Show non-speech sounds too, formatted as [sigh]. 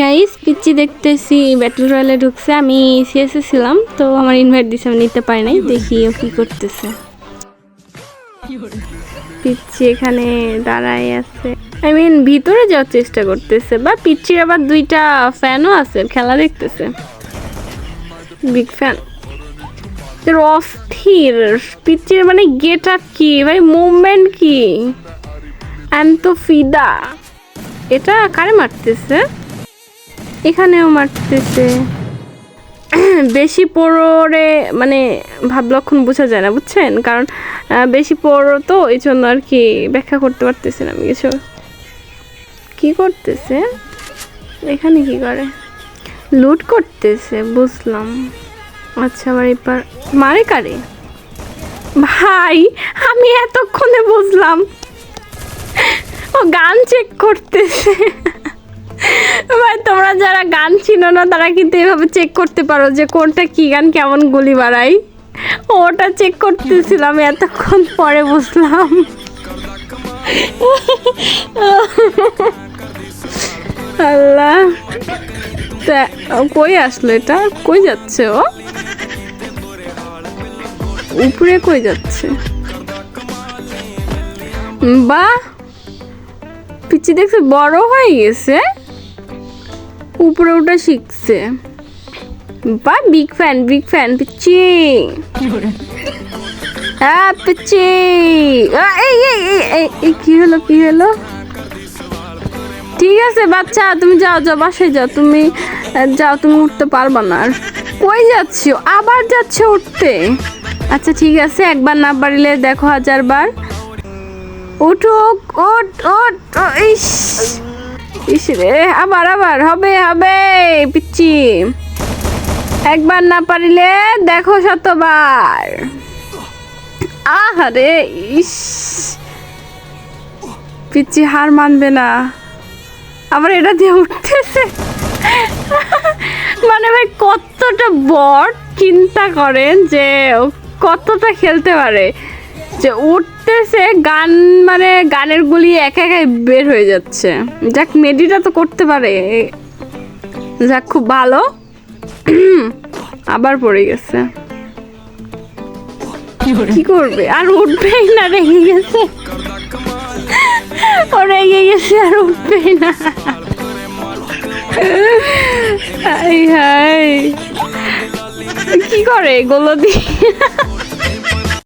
Guys পিচ্ছি দেখতেছি battle রয়্যালে ঢুকছে। আমি সিএসএ ছিলাম, তো আমার ইনভাইট দিছে, আমি নিতে পারি নাই। দেখি ও কি করতেছে। পিচ্ছি এখানে দাঁড়ায় আছে। আই মিন ভিতরে যাওয়ার চেষ্টা করতেছে বা পিচ্ছির আবার দুইটা ফ্যানও আছে, খেলা দেখতেছে। বিগ ফ্যান অস্থির। পিচ্ছির মানে গেট আপ কি? ভাই মুভমেন্ট কি? আমি তো ফিদা এটা কারে মারতেছে? এখানেও মারতেছে। [clears throat] বেশি পড়ে মানে ভাব লক্ষণ বোঝা যায় না, বুঝছেন? কারণ বেশি পড়ো তো এই জন্য আর কি ব্যাখ্যা করতে পারতেছি না আমি কিছু। কি করতেছে? এখানে কি করে? লুট করতেছে, বুঝলাম। আচ্ছা আবার এবার মারে কারে? ভাই, আমি এতক্ষণে বুঝলাম। গান চেক করতেছে। ভাই, তোমরা যারা গান চিনো না, তারা কিন্তু এভাবে চেক করতে পারো যে কোনটা কি গান, কেমন গুলি বাড়াই ওটা চেক করতেছিলাম, এতক্ষণ পরে বুঝলাম। আল্লাহ। কই আসলো এটা? কই যাচ্ছে ও? উপরে কই যাচ্ছে? বাহ পিচি দেখছে বড় হয়ে গেছে। উপরে ওটা শিখছে। বা বিগ ফ্যান বিগ ফ্যান পিচ্ছি হ্যাঁ পিচ্ছি এই এই কি হলো কি হলো? ঠিক আছে, বাচ্চা, তুমি যাও যাও, বাসায় যাও। তুমি যাও, তুমি উঠতে পারবা না। আর কই যাচ্ছ? আবার যাচ্ছে উঠতে। আচ্ছা ঠিক আছে, একবার না পারিলে দেখো হাজার উঠুক ওট ওট ইস। ইস রে, আবার আবার, হবে হবে পিচ্ছি একবার না পারিলে দেখো শতবার। আহারে, ইস। পিচ্ছি হার মানবে না। আবার এটা দিয়ে উঠতেছে। মানে ভাই, কতটা বট চিন্তা করেন যে কতটা খেলতে পারে। যে উঠতেছে গান মানে গানের গুলি একা একাই বের হয়ে যাচ্ছে। যাক মেডিটা তো করতে পারে। যাক খুব ভালো। আবার পড়ে গেছে। কি করবে? আর উঠবেই না রেগে গেছে। ও রেগে গেছে আর উঠবেই না। Hi hi. কি করে গোলো দিয়ে?